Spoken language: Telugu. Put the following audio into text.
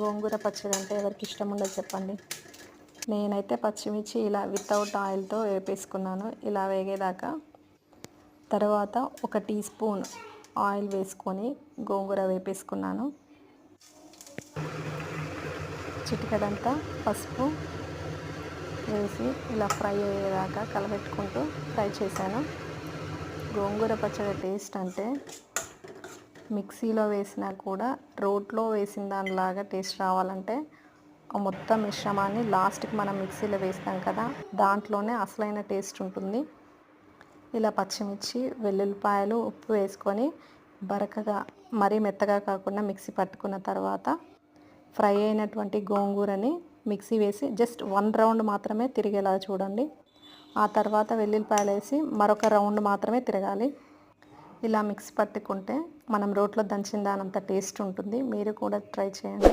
గోంగూర పచ్చడి అంటే ఎవరికి ఇష్టం ఉండదు చెప్పండి. నేనైతే పచ్చిమిర్చి ఇలా వితౌట్ ఆయిల్తో వేపేసుకున్నాను. ఇలా వేగేదాకా తర్వాత ఒక టీ స్పూన్ ఆయిల్ వేసుకొని గోంగూర వేపేసుకున్నాను. చిటికడంతా పసుపు వేసి ఇలా ఫ్రై అయ్యేదాకా కలబెట్టుకుంటూ ఫ్రై చేశాను. గోంగూర పచ్చడి టేస్ట్ అంటే మిక్సీలో వేసినా కూడా రోట్లో వేసిన దానిలాగా టేస్ట్ రావాలంటే ఆ మొత్తం మిశ్రమాన్ని లాస్ట్కి మనం మిక్సీలో వేస్తాం కదా దాంట్లోనే అసలైన టేస్ట్ ఉంటుంది. ఇలా పచ్చిమిర్చి వెల్లుల్లిపాయలు ఉప్పు వేసుకొని బరకగా మరీ మెత్తగా కాకుండా మిక్సీ పట్టుకున్న తర్వాత ఫ్రై అయినటువంటి గోంగూరని మిక్సీ వేసి జస్ట్ వన్ రౌండ్ మాత్రమే తిరిగేలా చూడండి. ఆ తర్వాత వెల్లుల్లిపాయలు వేసి మరొక రౌండ్ మాత్రమే తిరగాలి. ఇలా మిక్సీ పట్టుకుంటే మనం రోట్లో దంచిన దానంత టేస్ట్ ఉంటుంది. మీరు కూడా ట్రై చేయండి.